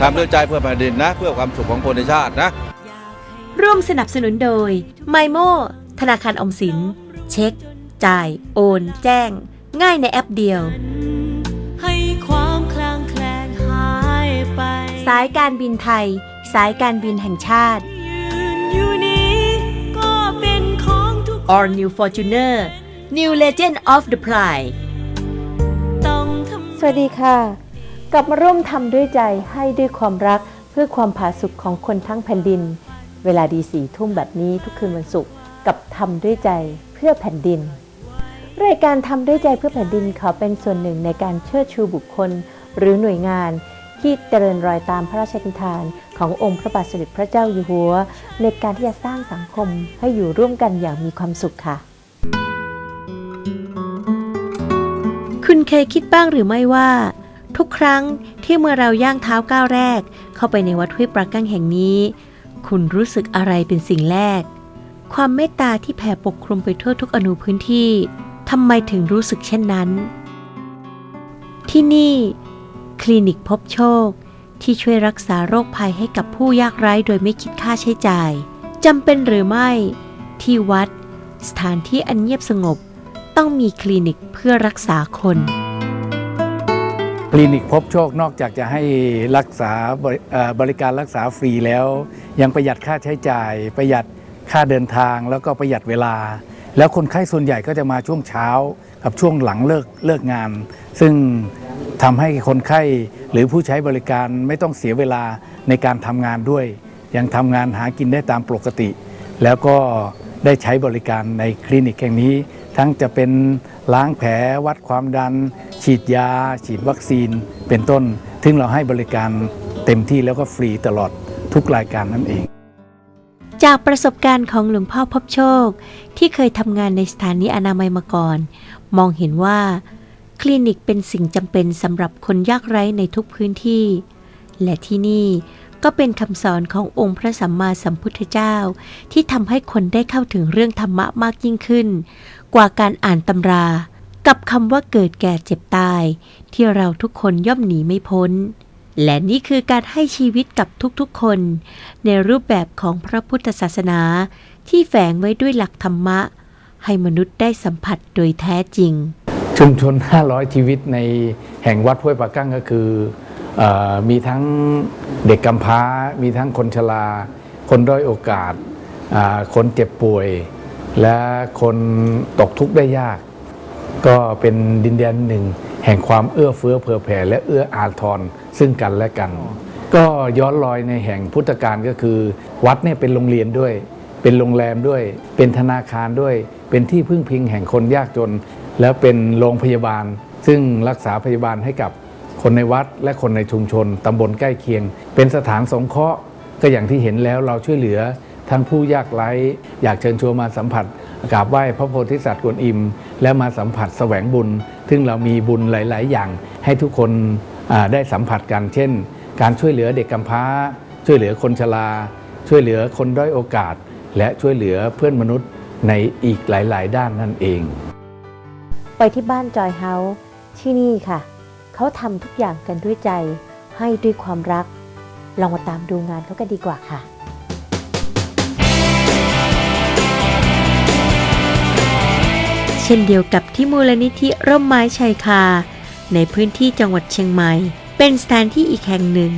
ทำด้วยใจเพื่อแผ่นดินนะ เพื่อความสุขของคนในชาตินะ ร่วมสนับสนุนโดยไมโมธนาคารออมสิน เช็ค จ่าย โอน แจ้ง ง่ายในแอปเดียว ให้ความคลางแคลงหายไป สายการบินไทย สายการบินแห่งชาติยืนอยู่นี้ก็เป็นของทุก All New Fortuner New Legend of the Pride ต้องทำสวัสดีค่ะ กลับมาร่วมทำด้วยใจให้ด้วยความรักเพื่อความผาสุกของคนทั้งแผ่นดิน เวลาดีสี่ทุ่มแบบนี้ทุกคืนวันศุกร์กับทำด้วยใจเพื่อแผ่นดิน รายการทำด้วยใจเพื่อแผ่นดินขอเป็นส่วนหนึ่งในการเชิดชูบุคคล หรือหน่วยงานที่เจริญรอยตามพระราชกิทานขององค์พระบาทสมเด็จพระเจ้าอยู่หัว ในการที่จะสร้างสังคมให้อยู่ร่วมกันอย่างมีความสุขค่ะ คุณเคยคิดบ้างหรือไม่ว่า ทุกครั้งที่เมื่อเราย่างเท้าก้าวแรก เข้าไปในวัดห้วยปรากั้งแห่งนี้ คุณรู้สึกอะไรเป็นสิ่งแรก ความเมตตาที่แผ่ปกคลุมไปทั่วทุกอนูพื้นที่ทำไมถึงรู้สึกเช่นนั้น ที่นี่ คลินิกพบโชค ที่ช่วยรักษาโรคภัยให้กับผู้ยากไร้โดยไม่คิดค่าใช้จ่ายจำเป็นหรือไม่ ที่วัด สถานที่อันเงียบสงบ ต้องมีคลินิกเพื่อรักษาคน คลินิกพบโชคนอกจากจะให้รักษาบริการรักษาฟรีแล้ว ยังประหยัดค่าใช้จ่าย ประหยัดค่าเดินทางแล้วก็ประหยัดเวลา แล้วคนไข้ส่วนใหญ่ก็จะมาช่วงเช้ากับช่วงหลังเลิกเลิกงาน ซึ่งทำให้คนไข้หรือผู้ใช้บริการไม่ต้องเสียเวลาในการทำงานด้วย ยังทำงานหากินได้ตามปกติ แล้วก็ได้ใช้บริการในคลินิกแห่งนี้ ทั้งจะเป็นล้างแผลวัดความดัน ฉีดยา ฉีดวัคซีนเป็นต้น ซึ่งเราให้บริการเต็มที่แล้วก็ฟรีตลอดทุกรายการนั่นเอง จากประสบการณ์ของหลวงพ่อพบโชค ที่เคยทำงานในสถานีอนามัยมาก่อน มองเห็นว่า คลินิกเป็นสิ่งจำเป็นสำหรับคนยากไร้ในทุกพื้นที่ และที่นี่ก็เป็นคำสอนขององค์พระสัมมาสัมพุทธเจ้า ที่ทำให้คนได้เข้าถึงเรื่องธรรมะมากยิ่งขึ้น กว่าการอ่านตำรา กับคำว่าเกิดแก่เจ็บตาย ที่เราทุกคนย่อมหนีไม่พ้น และนี่คือการให้ชีวิตกับทุกๆคน ในรูปแบบของพระพุทธศาสนา ที่แฝงไว้ด้วยหลักธรรมะ ให้มนุษย์ได้สัมผัสโดยแท้จริง ชุมชน 500 ชีวิตในแห่งวัดห้วยปากั้งก็คืออมีทั้งเด็กกำพร้า มีทั้งคนชรา คนด้อยโอกาส คนเจ็บป่วย และคนตกทุกข์ได้ยาก ก็เป็นดินแดนหนึ่ง แห่งความเอื้อเฟื้อเผื่อแผ่และเอื้ออาทรซึ่งกันและกัน ก็ย้อนรอยในแห่งพุทธกาลก็คือ วัดเนี่ยเป็นโรงเรียนด้วย เป็นโรงแรมด้วย เป็นธนาคารด้วย เป็นที่พึ่งพิงแห่งคนยากจน แล้วเป็นโรงพยาบาล ซึ่งรักษาพยาบาลให้กับคนในวัดและคนในชุมชนตำบลใกล้เคียง เป็นสถานสงเคราะห์ก็อย่างที่เห็นแล้วเราช่วยเหลือ ทั้งผู้ยากไร้อยากเชิญชวนมาสัมผัสกราบไหว้พระโพธิสัตว์กวนอิม และมาสัมผัสแสวงบุญ ซึ่งเรามีบุญหลาย ๆ อย่าง ให้ทุกคนได้สัมผัสกัน เช่น การช่วยเหลือเด็กกำพร้า ช่วยเหลือคนชรา ช่วยเหลือคนด้อยโอกาส และช่วยเหลือเพื่อนมนุษย์ในอีกหลาย ๆ ด้านนั่นเอง ไปที่บ้านจอยเฮาส์ที่นี่ค่ะ เขาทำทุกอย่างกันด้วยใจ ให้ด้วยความรัก ลองมาตามดูงานเขากันดีกว่าค่ะ ช่นเดียวกับที่มูลนิธิร่มไม้ชายคา ในพื้นที่จังหวัดเชียงใหม่ เป็นสถานที่อีกแห่งหนึ่ง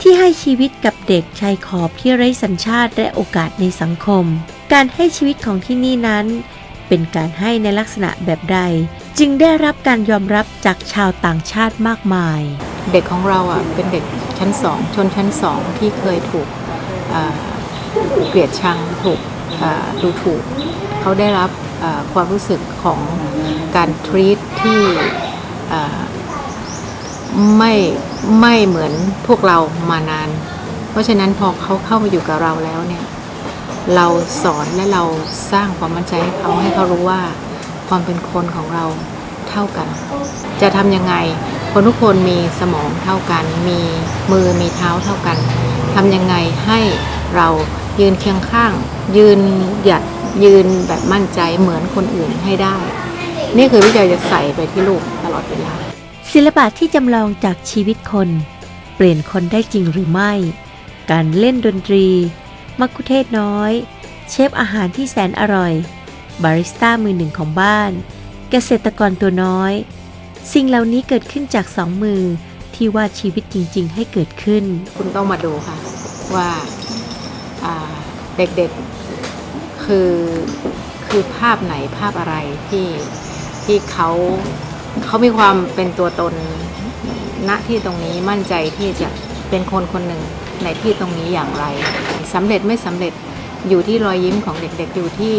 ที่ให้ชีวิตกับเด็กชายขอบที่ไร้สัญชาติและโอกาสในสังคม การให้ชีวิตของที่นี่นั้น เป็นการให้ในลักษณะแบบใด จึงได้รับการยอมรับจากชาวต่างชาติมากมาย เด็กของเราอะเป็นเด็กชั้นสองชนชั้นสองที่เคยถูกเกลียดชังถูกดูถูก เขาได้รับ ความรู้สึกของการทรีตที่ไม่ไม่เหมือนพวกเรามานาน เพราะฉะนั้นพอเขาเข้ามาอยู่กับเราแล้วเนี่ย เราสอนและเราสร้างความมั่นใจให้เขาให้เขารู้ว่าความเป็นคนของเราเท่ากัน จะทำยังไง คนทุกคนมีสมองเท่ากัน มีมือมีเท้าเท่ากันทำยังไงให้เรา ยืนเคียงข้าง ยืนหยัดยืนแบบมั่นใจเหมือนคนอื่นให้ได้ นี่คือวิจัยจะใส่ไปที่ลูกตลอดเวลา ศิลปะที่จำลองจากชีวิตคน เปลี่ยนคนได้จริงหรือไม่ การเล่นดนตรี มักคุเทศน้อย เชฟอาหารที่แสนอร่อย บาริสต้ามือหนึ่งของบ้าน เกษตรกรตัวน้อย สิ่งเหล่านี้เกิดขึ้นจากสองมือที่วาดชีวิตจริง ๆ ให้เกิดขึ้น คุณต้องมาดูค่ะ ว่าอ่า เด็กๆคือคือภาพไหนภาพอะไรที่ที่เขาเขามีความเป็นตัวตนณที่ตรงนี้มั่นใจที่จะเป็นคนคนหนึ่งในที่ตรงนี้อย่างไรสำเร็จไม่สำเร็จอยู่ที่รอยยิ้มของเด็กๆอยู่ที่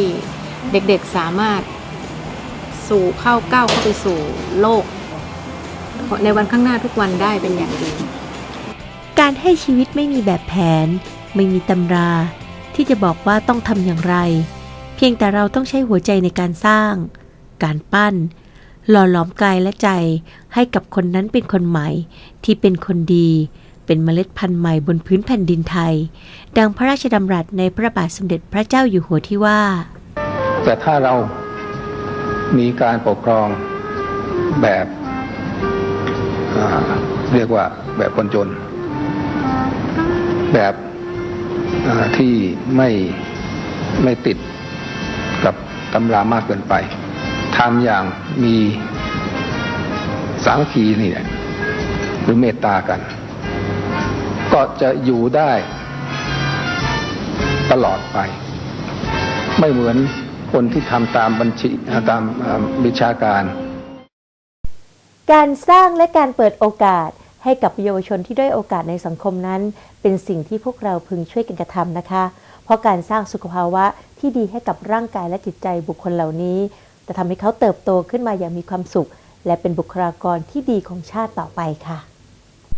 เด็กๆสามารถสู่เข้าก้าวเข้าไปสู่โลก ในวันข้างหน้าทุกวันได้เป็นอย่างดี การให้ชีวิตไม่มีแบบแผน ไม่มีตำรา ที่จะบอกว่าต้องทำอย่างไร เพียงแต่เราต้องใช้หัวใจในการสร้าง การปั้น หล่อหลอมกายและใจให้กับคนนั้นเป็นคนใหม่ ที่เป็นคนดี เป็นเมล็ดพันธุ์ใหม่บนพื้นแผ่นดินไทย ดังพระราชดำรัสในพระบาทสมเด็จพระเจ้าอยู่หัวที่ว่า แต่ถ้าเรามีการปกครองแบบเรียกว่าแบบคนจน แบบ ที่ไม่ไม่ติดกับตำรามากเกินไปทำอย่างมีสามัคคีนี่แหละหรือเมตตากัน ก็จะอยู่ได้ตลอดไป ไม่เหมือนคนที่ทำตามบัญชีตามวิชาการ การสร้างและการเปิดโอกาส ให้กับเยาวชนที่ได้โอกาสในสังคมนั้น เป็นสิ่งที่พวกเราพึงช่วยกันกระทำนะคะ เพราะการสร้างสุขภาวะที่ดีให้กับร่างกายและจิตใจบุคคลเหล่านี้ จะทำให้เขาเติบโตขึ้นมาอย่างมีความสุข และเป็นบุคลากรที่ดีของชาติต่อไปค่ะ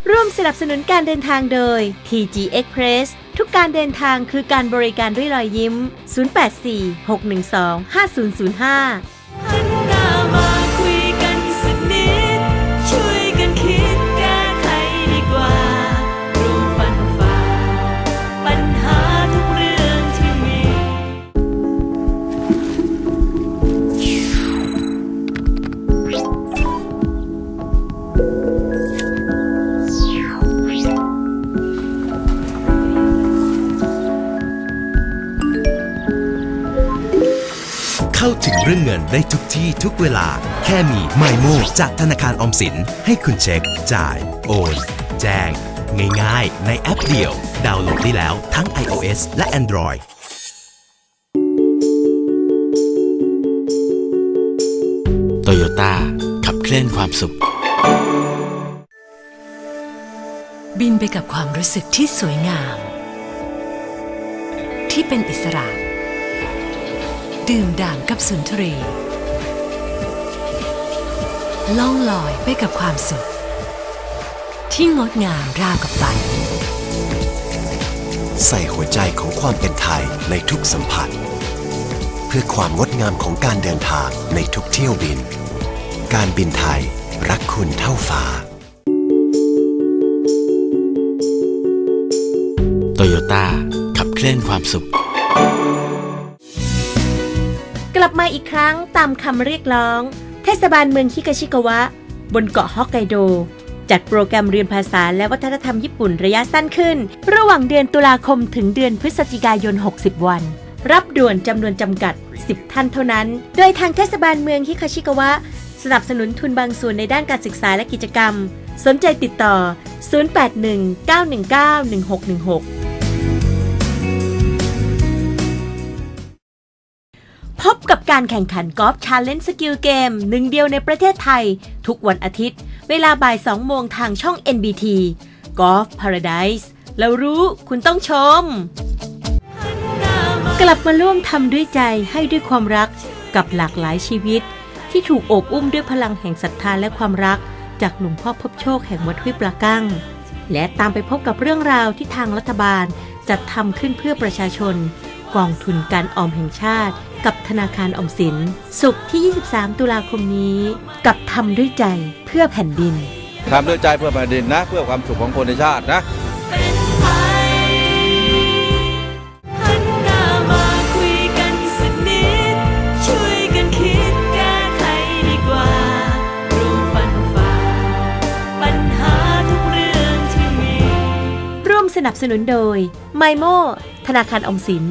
ร่วมสนับสนุนการเดินทางโดย TG Express ทุกการเดินทางคือการบริการด้วยรอยยิ้ม 084 612 5005 เข้าถึงเรื่องเงินได้ทุกที่ทุกเวลา แค่มี My m o จากธนาคารออมสิน ให้คุณเช็ค จ่าย โอน แจ้ง ง่ายๆ ในแอปเดียว ดาวน์โหลดได้แล้วทั้ง iOS และ Android โตโยต้าขับเคลื่อนความสุข บินไปกับความรู้สึกที่สวยงาม ที่เป็นอิสระ ดื่มด่ำกับสุนทรี ล่องลอยไปกับความสุข ที่งดงามราวกับฝัน ใส่หัวใจของความเป็นไทยในทุกสัมผัส เพื่อความงดงามของการเดินทางในทุกเที่ยวบิน การบินไทยรักคุณเท่าฟ้า โตโยต้าขับเคลื่อนความสุข กลับมาอีกครั้งตามคำเรียกร้อง เทศบาลเมืองคิกาชิกาวะ บนเกาะฮอกไกโด จัดโปรแกรมเรียนภาษาและวัฒนธรรมญี่ปุ่นระยะสั้นขึ้น ระหว่างเดือนตุลาคมถึงเดือนพฤศจิกายน 60 วัน รับด่วนจำนวนจำกัด 10 ท่านเท่านั้น โดยทางเทศบาลเมืองฮิคาชิกาวะ สนับสนุนทุนบางส่วนในด้านการศึกษาและกิจกรรม สนใจติดต่อ 081 919 1616 พบกับการแข่งขันกอล์ฟชาเลนจ์สกิลเกมหนึ่งเดียวในประเทศไทย ทุกวันอาทิตย์ เวลาบ่าย 2 โมงทางช่อง NBT Golf Paradise แล้วรู้คุณต้องชม กลับมาร่วมทำด้วยใจให้ด้วยความรักกับหลากหลายชีวิต ที่ถูกโอบอุ้มด้วยพลังแห่งศรัทธาและความรัก จากหลวงพ่อพบโชคแห่งวัดห้วยปลากั้ง และตามไปพบกับเรื่องราวที่ทางรัฐบาลจัดทำขึ้นเพื่อประชาชน กองทุนการออมแห่งชาติ กับธนาคารออมสิน สุขที่ 23 ตุลาคมนี้ กับทำด้วยใจเพื่อแผ่นดินทำด้วยใจเพื่อแผ่นดินนะ เพื่อความสุขของคนในชาตินะเป็นไทยหันหน้ามาคุยกันสักนิดช่วยกันคิดแก้ไขดีกว่าร่วมฟันฝ่าปัญหาทุกเรื่องที่มีสนับสนุนโดยไมโมธนาคารออมสิน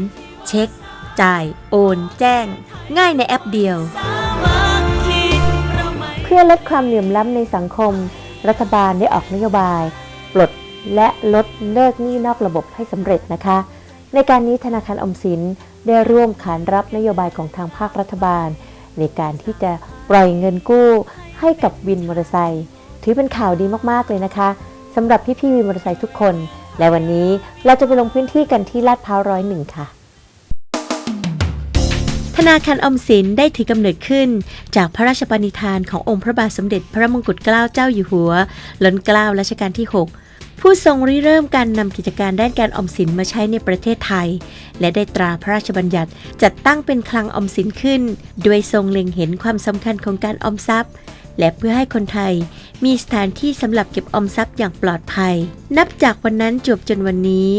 เช็ค จ่าย โอน แจ้ง ง่ายในแอปเดียว เพื่อลดความเหลื่อมล้ำในสังคม รัฐบาลได้ออกนโยบาย ปลดและลดเลิกหนี้นอกระบบให้สำเร็จนะคะ ในการนี้ธนาคารออมสินได้ร่วมขานรับนโยบายของทางภาครัฐบาล ในการที่จะปล่อยเงินกู้ให้กับวินมอเตอร์ไซค์ถือเป็นข่าวดีมากๆเลยนะคะสำหรับพี่ๆวินมอเตอร์ไซค์ทุกคน และวันนี้เราจะไปลงพื้นที่กันที่ลาดพร้าวร้อยหนึ่งค่ะ ธนาคารอมสินได้ถือกำเนิดขึ้น จากพระราชปณิธานขององค์พระบาทสมเด็จพระมงกุฎเกล้าเจ้าอยู่หัวล้นเกล้ารัชกาลที่ 6 ผู้ทรงริเริ่มการนำกิจการด้านการอมสินมาใช้ในประเทศไทย และได้ตราพระราชบัญญัติจัดตั้งเป็นคลังอมสินขึ้น ด้วยทรงเล็งเห็นความสำคัญของการออมทรัพย์และเพื่อให้คนไทยมีสถานที่สำหรับเก็บออมทรัพย์อย่างปลอดภัย นับจากวันนั้นจบจนวันนี้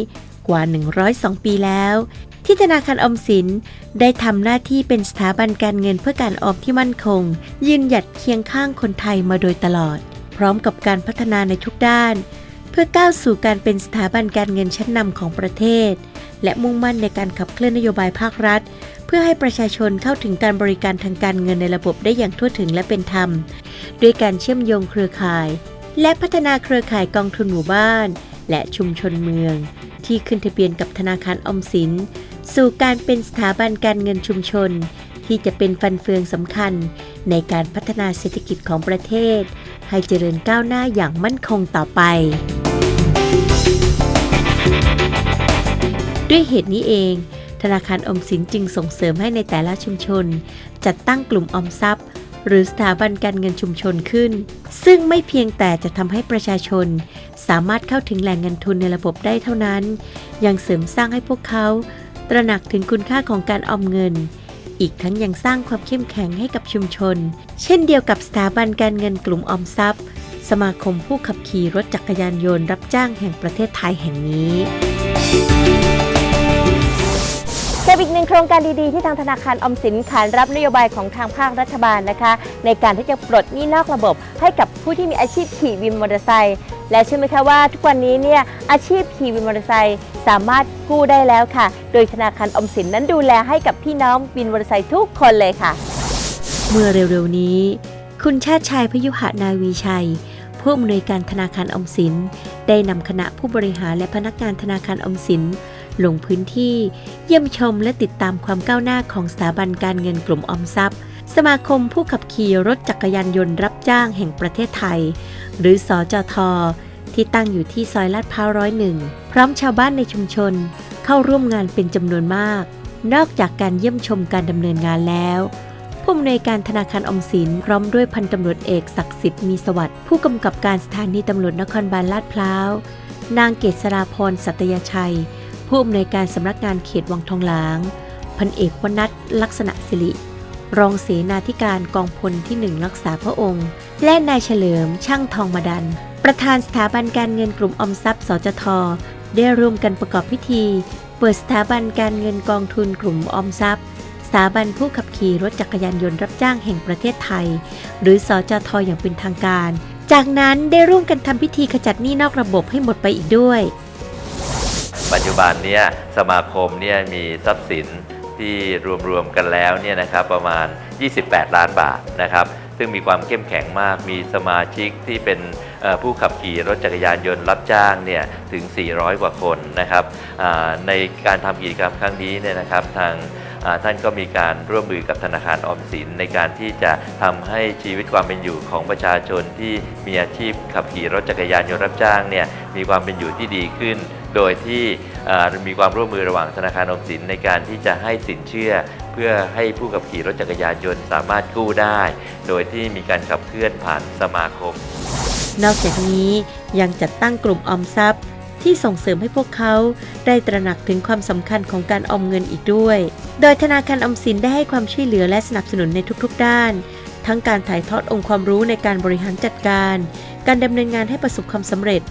กว่า 102 ปีแล้ว ที่ธนาคารออมสินได้ทำหน้าที่เป็นสถาบันการเงินเพื่อการออมที่มั่นคง ยืนหยัดเคียงข้างคนไทยมาโดยตลอด พร้อมกับการพัฒนาในทุกด้าน เพื่อก้าวสู่การเป็นสถาบันการเงินชั้นนำของประเทศ และมุ่งมั่นในการขับเคลื่อนนโยบายภาครัฐเพื่อให้ประชาชนเข้าถึงการบริการทางการเงินในระบบได้อย่างทั่วถึงและเป็นธรรม ด้วยการเชื่อมโยงเครือข่าย และพัฒนาเครือข่ายกองทุนหมู่บ้าน และชุมชนเมือง ที่ขึ้นทะเบียนกับธนาคารอมสิน สู่การเป็นสถาบันการเงินชุมชน ที่จะเป็นฟันเฟืองสำคัญ ในการพัฒนาเศรษฐกิจของประเทศ ให้เจริญก้าวหน้าอย่างมั่นคงต่อไปด้วยเหตุนี้เอง ธนาคารออมสินจึงส่งเสริมให้ในแต่ละชุมชน จัดตั้งกลุ่มออมทรัพย์ หรือสถาบันการเงินชุมชนขึ้น ซึ่งไม่เพียงแต่จะทำให้ประชาชน สามารถเข้าถึงแหล่งเงินทุนในระบบได้เท่านั้น ยังเสริมสร้างให้พวกเขา ตระหนักถึงคุณค่าของการออมเงิน อีกทั้งยังสร้างความเข้มแข็งให้กับชุมชน เช่นเดียวกับสถาบันการเงินกลุ่มออมทรัพย์ สมาคมผู้ขับขี่รถจักรยานยนต์รับจ้างแห่งประเทศไทยแห่งนี้ กับอีกหนึ่งโครงการดีๆ ที่ทางธนาคารอมสินขานรับนโยบายของทางภาครัฐบาลนะคะ ในการที่จะปลดหนี้นอกระบบ ให้กับผู้ที่มีอาชีพขี่วินมอเตอร์ไซค์และเชื่อไหมคะว่าทุกวันนี้เนี่ยอาชีพขี่วินมอเตอร์ไซค์สามารถกู้ได้แล้วค่ะ โดยธนาคารอมสินนั้นดูแลให้กับพี่น้องวินมอเตอร์ไซค์ทุกคนเลยค่ะ เมื่อเร็วๆนี้ คุณชาติชายพยุหนาวีชัยผู้อำนวยการธนาคารอมสิน ได้นำคณะผู้บริหารและพนักงานธนาคารอมสิน ลงพื้นที่เยี่ยมชมและติดตามความก้าวหน้าของสถาบันการเงินกลุ่มออมทรัพย์ สมาคมผู้ขับขี่รถจักรยานยนต์รับจ้างแห่งประเทศไทย หรือสอจทที่ตั้งอยู่ที่ซอยลาดพร้าวร้อยหนึ่งพร้อมชาวบ้านในชุมชน เข้าร่วมงานเป็นจำนวนมาก นอกจากการเยี่ยมชมการดำเนินงานแล้วผู้อำนวยการธนาคารออมสินพร้อมด้วยพันตำรวจเอกศักดิ์สิทธิ์มีสวัสดิ์ผู้กำกับการสถานีตำรวจนครบาลลาดพร้าว นางเกษราพรสัตยชัย ผู้อำนวยการสำนักงานเขตวังทองหลาง พันเอกวนัทลักษณะสิริ รองเสนาธิการกองพลที่หนึ่งรักษาพระองค์ และนายเฉลิมช่างทองมาดัน ประธานสถาบันการเงินกลุ่มออมทรัพย์สจท ได้ร่วมกันประกอบพิธี เปิดสถาบันการเงินกองทุนกลุ่มออมทรัพย์สถาบันผู้ขับขี่รถจักรยานยนต์รับจ้างแห่งประเทศไทย หรือสจทอย่างเป็นทางการ จากนั้นได้ร่วมกันทำพิธีขจัดหนี้นอกระบบให้หมดไปอีกด้วย ปัจจุบันเนี่ยสมาคมเนี่ยมีทรัพย์สินที่รวมๆกันแล้วเนี่ยนะครับประมาณ 28 ล้านบาทนะครับซึ่งมีความเข้มแข็งมาก มีสมาชิกที่เป็นผู้ขับขี่รถจักรยานยนต์รับจ้างเนี่ยถึง 400 กว่าคนนะครับในการทำกิจกรรมครั้งนี้เนี่ยนะครับทางอ่าท่านก็มีการร่วมมือกับธนาคารออมสินในการที่จะทำให้ชีวิตความเป็นอยู่ของประชาชนที่มีอาชีพขับขี่รถจักรยานยนต์รับจ้างเนี่ยมีความเป็นอยู่ที่ดีขึ้น โดยที่มีความร่วมมือระหว่างธนาคารออมสินในการที่จะให้สินเชื่อ เพื่อให้ผู้ขับขี่รถจักรยานยนต์สามารถกู้ได้ โดยที่มีการขับเคลื่อนผ่านสมาคม นอกจากนี้ยังจัดตั้งกลุ่มออมทรัพย์ ที่ส่งเสริมให้พวกเขาได้ตระหนักถึงความสำคัญของการออมเงินอีกด้วย โดยธนาคารออมสินได้ให้ความช่วยเหลือและสนับสนุนในทุกๆ ด้าน ทั้งการถ่ายทอดองค์ความรู้ในการบริหารจัดการ การดำเนินงานให้ประสบความสำเร็จ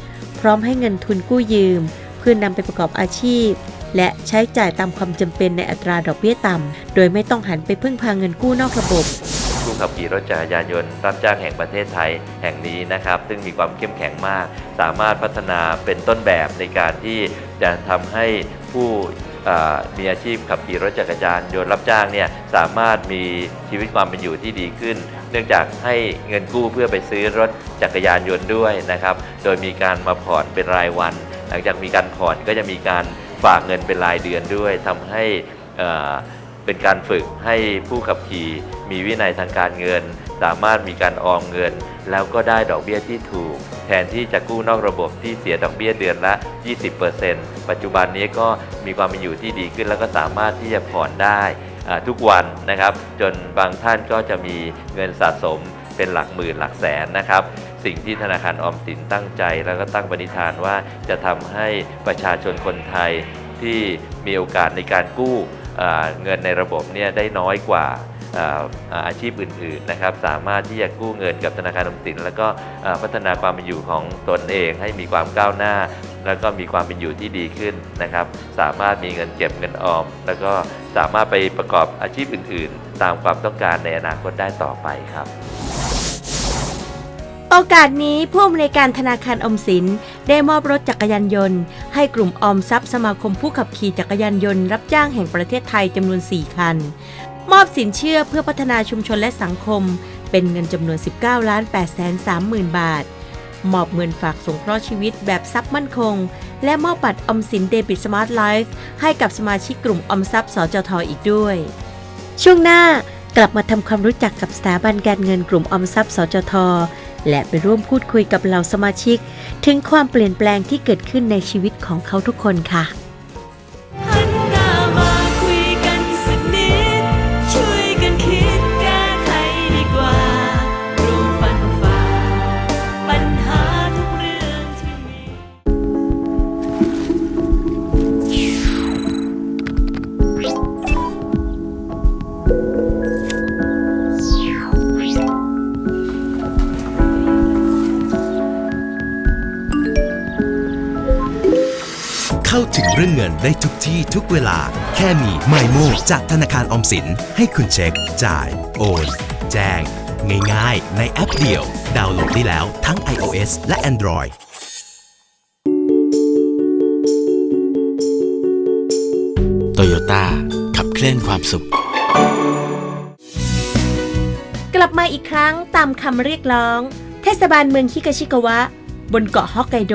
พร้อมให้เงินทุนกู้ยืม เพื่อนำไปประกอบอาชีพ และใช้จ่ายตามความจำเป็นในอัตราดอกเบี้ยต่ำ โดยไม่ต้องหันไปพึ่งพาเงินกู้นอกระบบกลุ่มขับขี่รถจักรยานยนต์รับจ้างแห่งประเทศไทยแห่งนี้นะครับ ซึ่งมีความเข้มแข็งมาก สามารถพัฒนาเป็นต้นแบบในการที่จะทำให้ผู้มีอาชีพขับขี่รถจักรยานยนต์รับจ้างเนี่ยสามารถมีชีวิตความเป็นอยู่ที่ดีขึ้น เนื่องจากให้เงินกู้เพื่อไปซื้อรถจักรยานยนต์ด้วยนะครับ โดยมีการมาผ่อนเป็นรายวัน หลังจากมีการผ่อนก็จะมีการฝากเงินเป็นรายเดือนด้วยทำให้เอ่อเป็นการฝึกให้ผู้ขับขี่มีวินัยทางการเงิน สามารถมีการออมเงิน แล้วก็ได้ดอกเบี้ยที่ถูก แทนที่จะกู้นอกระบบที่เสียดอกเบี้ยเดือนละ 20%ปัจจุบันนี้ก็มีความเป็นอยู่ที่ดีขึ้น แล้วก็สามารถที่จะผ่อนได้ทุกวันนะครับ จนบางท่านก็จะมีเงินสะสมเป็นหลักหมื่นหลักแสนนะครับ สิ่งที่ธนาคารออมสินตั้งใจ แล้วก็ตั้งปณิธานว่าจะทำให้ประชาชนคนไทยที่มีโอกาสในการกู้เงินในระบบเนี่ยได้น้อยกว่าอาชีพอื่นๆนะครับสามารถที่จะกู้เงินกับธนาคารออมสิน แล้วก็พัฒนาความเป็นอยู่ของตนเองให้มีความก้าวหน้า แล้วก็มีความเป็นอยู่ที่ดีขึ้นนะครับ สามารถมีเงินเก็บเงินออม แล้วก็สามารถไปประกอบอาชีพอื่น ๆ ตามความต้องการในอนาคตได้ต่อไปครับ โอกาสนี้ผู้อำนวยการธนาคารอมสินได้มอบรถจักรยานยนต์ ให้กลุ่มออมทรัพย์สมาคมผู้ขับขี่จักรยานยนต์รับจ้างแห่งประเทศไทยจำนวน 4 คัน มอบสินเชื่อเพื่อพัฒนาชุมชนและสังคม เป็นเงินจำนวน 19ล้าน8แสน3หมื่นบาท มอบเงินฝากสงเคราะห์ชีวิตแบบทรัพย์มั่นคง และมอบบัตรออมสินเดบิตสมาร์ทไลฟ์ให้กับสมาชิกกลุ่มออมทรัพย์สจทอีกด้วย ช่วงหน้ากลับมาทำความรู้จักกับสถาบันการเงินกลุ่มออมทรัพย์สจท และไปร่วมพูดคุยกับเหล่าสมาชิก ถึงความเปลี่ยนแปลงที่เกิดขึ้นในชีวิตของเขาทุกคนค่ะาถึงเรื่องเงินได้ทุกที่ทุกเวลา แค่มีไมโมจากธนาคารออมสิน ให้คุณเช็ค จ่าย โอน แจ้ง ง่ายๆ ในแอปเดียว ดาวน์โหลดได้แล้วทั้ง iOS และ Android โตโยต้าขับเคลื่อนความสุข กลับมาอีกครั้งตามคำเรียกร้อง เทศบาลเมืองคิกาชิกาวะ บนเกาะฮอกไกโด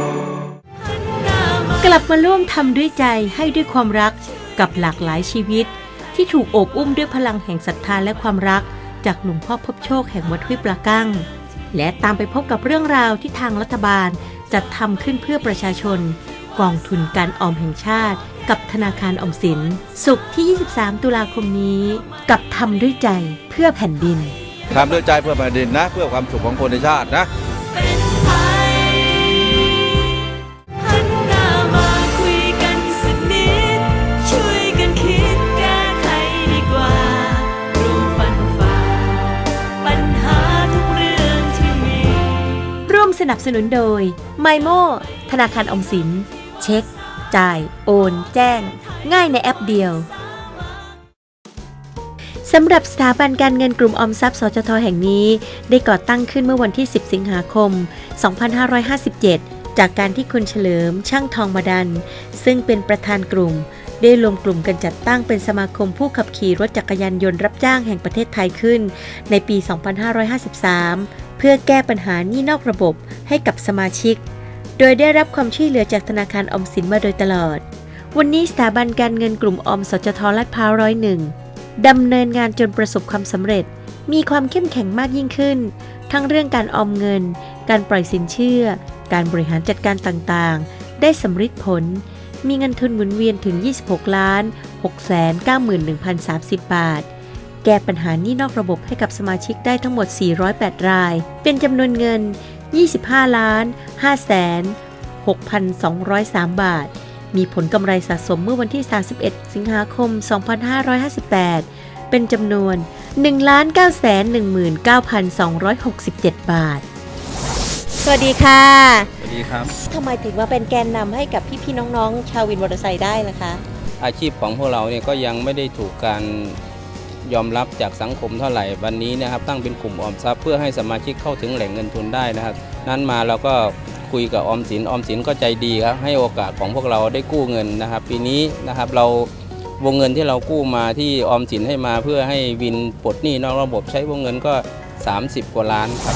ลับมาร่วมทำด้วยใจให้ด้วยความรักกับหลากหลายชีวิต ที่ถูกโอบอุ้มด้วยพลังแห่งศรัทธาและความรัก จากหลวงพ่อพบโชคแห่งวัดห้วยปลากั้ง และตามไปพบกับเรื่องราวที่ทางรัฐบาลจัดทำขึ้นเพื่อประชาชน กองทุนการออมแห่งชาติ กับธนาคารออมสิน สุขที่ 23 ตุลาคมนี้ กับทำด้วยใจเพื่อแผ่นดินทำด้วยใจเพื่อแผ่นดินนะ เพื่อความสุขของคนในชาตินะ สนับสนุนโดย ไมโมธนาคารอมสิน เช็ค จ่าย โอน แจ้ง ง่ายในแอปเดียวสำหรับสถาบันการเงินกลุ่มออมทรัพย์ สจทแห่งนี้ ได้ก่อตั้งขึ้นเมื่อวันที่ 10 สิงหาคม 2557 จากการที่คุณเฉลิม ช่างทองมาดัน ซึ่งเป็นประธานกลุ่ม ได้รวมกลุ่มกันจัดตั้งเป็นสมาคมผู้ขับขี่รถจักรยานยนต์รับจ้างแห่งประเทศไทยขึ้น ในปี 2553 พื่อแก้ปัญหาหนี้นอกระบบให้กับสมาชิก โดยได้รับความช่วยเหลือจากธนาคารอมสินมาโดยตลอด วันนี้สถาบันการเงินกลุ่มอมสจทแลาดพาร้อยหนึ่งดำเนินงานจนประสบความสำเร็จ มีความเข้มแข็งมากยิ่งขึ้น ทั้งเรื่องการออมเงิน การปล่อยสินเชื่อ การบริหารจัดการต่างๆ ได้สำฤทธิ์ผล มีเงินทุนหมุนเวียนถึง 26 ล้าน6 9 1 0 3 0 บาท แก้ปัญหานี้นอกระบบให้กับสมาชิกได้ทั้งหมด 408 ราย เป็นจำนวนเงิน 25 ล้าน5แสน6,203 บาท มีผลกำไรสะสมเมื่อวันที่ 31 สิงหาคม 2558 เป็นจำนวน 1 9 1 9 2 6 7 บาท สวัสดีค่ะ สวัสดีครับ ทำไมถึงมาเป็นแกนนำให้กับพี่ๆน้องๆ ชาววินมอเตอร์ไซค์ได้ล่ะคะ อาชีพของพวกเราเนี่ยก็ยังไม่ได้ถูกการ ยอมรับจากสังคมเท่าไหร่วันนี้นะครับตั้งเป็นกลุ่มออมทรัพย์เพื่อให้สมาชิกเข้าถึงแหล่งเงินทุนได้นะครับ นั้นมาเราก็คุยกับออมสินออมสินก็ใจดีครับให้โอกาสของพวกเราได้กู้เงินนะครับ ปีนี้นะครับเราวงเงินที่เรากู้มาที่ออมสินให้มาเพื่อให้วินปลดหนี้นอกระบบใช้วงเงินก็ 30 กว่าล้านครับ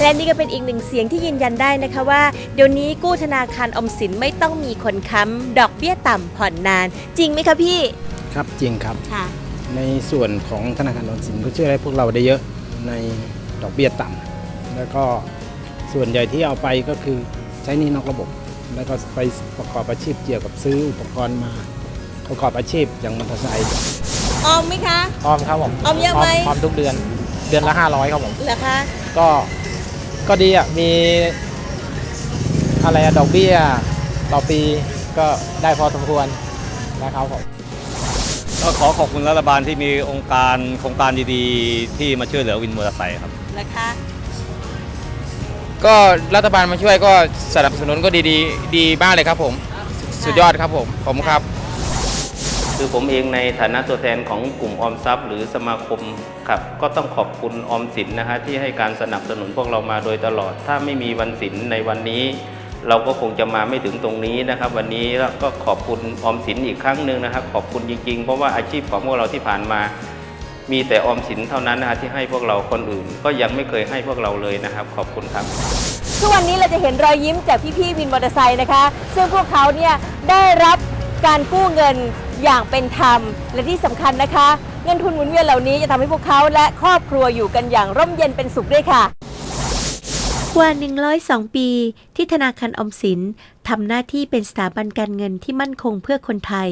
และนี่ก็เป็นอีกหนึ่งเสียงที่ยืนยันได้นะคะว่า เดี๋ยวนี้กู้ธนาคารออมสินไม่ต้องมีคนค้ำดอกเบี้ยต่ำผ่อนนาน จริงไหมคะพี่ ครับจริงครับค่ะ ในส่วนของธนาคารออมสินก็ช่วยให้พวกเราได้เยอะในดอกเบี้ยต่ำแล้วก็ส่วนใหญ่ที่เอาไปก็คือใช้หนี่นอกระบบ แล้วก็ไปประกอบอาชีพเกี่ยวกับซื้ออุปกรณ์มา ประกอบอาชีพอย่างมอเตอร์ไซค์ออมไหมคะ ออมครับผมออมเยอะไหม ออมทุกเดือนเดือนละ 500ครับผม เหรอคะ ก็ก็ดีอะ มีอะไรอะดอกเบี้ย ต่อปีก็ได้พอสมควรนะครับผม ก็ขอขอบคุณรัฐบาลที่มีองค์การโครงการดีๆ ที่มาช่วยเหลือวินมอเตอร์ไซค์ครับเหรอคะ ก็รัฐบาลมาช่วยก็สนับสนุนก็ดีดีดีมากเลยครับผม สุดยอดครับผมผมครับ คือผมเองในฐานะตัวแทนของกลุ่มออมทรัพย์ หรือสมาคมครับก็ต้องขอบคุณออมสินนะฮะที่ให้การสนับสนุนพวกเรามาโดยตลอด ถ้าไม่มีวันสินในวันนี้ เราก็คงจะมาไม่ถึงตรงนี้นะครับ วันนี้แล้วก็ขอบคุณออมสินอีกครั้งหนึ่งนะครับ ขอบคุณจริงๆ เพราะว่าอาชีพของพวกเราที่ผ่านมา มีแต่ออมสินเท่านั้นนะที่ให้พวกเราคนอื่น ก็ยังไม่เคยให้พวกเราเลยนะครับ ขอบคุณครับทุกวันนี้เราจะเห็นรอยยิ้มจากพี่ๆวินมอเตอร์ไซค์นะคะ ซึ่งพวกเขาเนี่ยได้รับการกู้เงินอย่างเป็นธรรมและที่สำคัญนะคะ เงินทุนหมุนเวียนเหล่านี้จะทำให้พวกเขาและครอบครัวอยู่กันอย่างร่มเย็นเป็นสุขด้วยค่ะ กว่า 102 ปี ที่ธนาคารอมสินทำหน้าที่เป็นสถาบันการเงินที่มั่นคงเพื่อคนไทย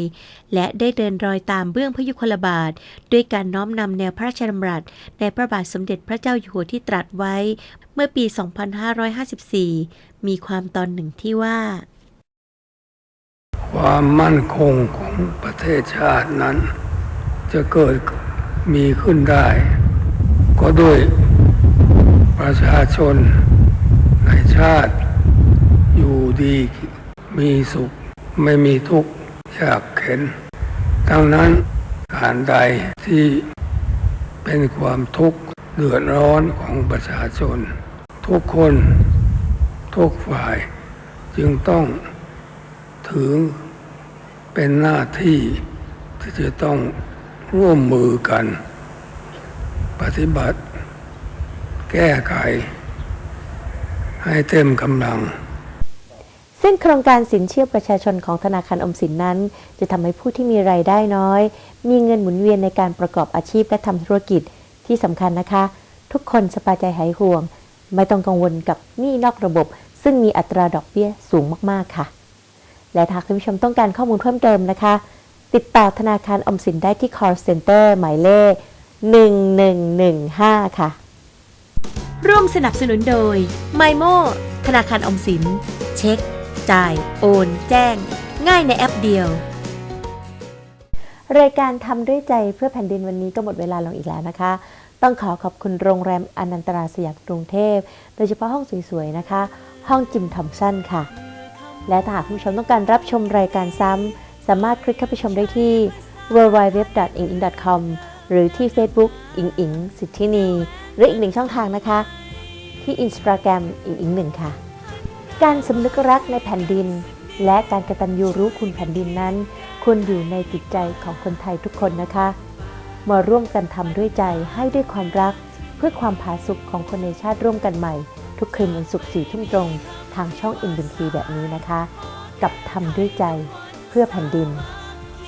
และได้เดินรอยตามเบื้องพระยุคลบาท ด้วยการน้อมนำแนวพระราชดำรัส ในพระบาทสมเด็จพระเจ้าอยู่หัวที่ตรัสไว้เมื่อปี 2554 มีความตอนหนึ่งที่ว่า ความมั่นคงของประเทศชาตินั้น จะเกิดมีขึ้นได้ ก็ด้วย ประชาชนในชาติ อยู่ดีมีสุขไม่มีทุกข์ยากเข็นดังนั้นการใดที่เป็นความทุกข์เดือดร้อนของประชาชน ทุกคนทุกฝ่ายจึงต้องถือเป็นหน้าที่ที่จะต้องร่วมมือกัน ปฏิบัติ แก้ไข ให้เต็มกำลัง ซึ่งโครงการสินเชื่อประชาชนของธนาคารอมสินนั้น จะทำให้ผู้ที่มีรายได้น้อย มีเงินหมุนเวียนในการประกอบอาชีพและทำธุรกิจที่สำคัญนะคะ ทุกคนสบายใจหายห่วง ไม่ต้องกังวลกับหนี้นอกระบบ ซึ่งมีอัตราดอกเบี้ยสูงมากๆค่ะ และถ้าคุณผู้ชมต้องการข้อมูลเพิ่มเติมนะคะ ติดต่อธนาคารออมสินได้ที่ call center หมายเลข1115 ค่ะ ร่วมสนับสนุนโดยไมโมธนาคารออมสิน เช็ค จ่าย โอน แจ้ง ง่ายในแอปเดียว รายการทำด้วยใจเพื่อแผ่นดินวันนี้ก็หมดเวลาลงอีกแล้วนะคะ ต้องขอขอบคุณโรงแรมอนันตราสยามกรุงเทพ โดยเฉพาะห้องสวยๆนะคะ ห้องจิมทอมสันค่ะ และถ้าหากคุณผู้ชมต้องการรับชมรายการซ้ำสามารถคลิกเข้าไปชมได้ที่ www.inging.com หรือที่ Facebook อิงอิงสิทธินี หรืออีกหนึ่งช่องทางนะคะ ที่ Instagram อิงอิงหนึ่งค่ะ การสำนึกรักในแผ่นดิน และการกระตัญญูรู้คุณแผ่นดินนั้นควรอยู่ในจิตใจของคนไทยทุกคนนะคะ มาร่วมกันทำด้วยใจให้ด้วยความรัก เพื่อความผาสุกของคนในชาติร่วมกันใหม่ ทุกคืนวันศุกร์สี่ทุ่มตรง ทางช่องอินบันทีแบบนี้นะคะ กับทำด้วยใจเพื่อแผ่นดิน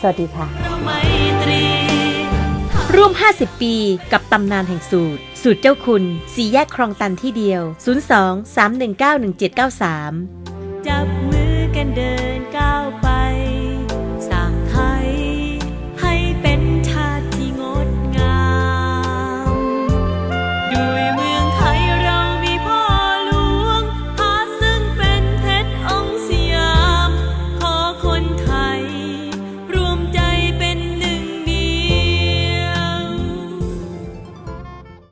สวัสดีค่ะ ร่วม 50 ปีกับตำนานแห่งสูตร สูตรเจ้าคุณสีแยกคลองตันที่เดียว 02 319 1793 จับมือกันเดิน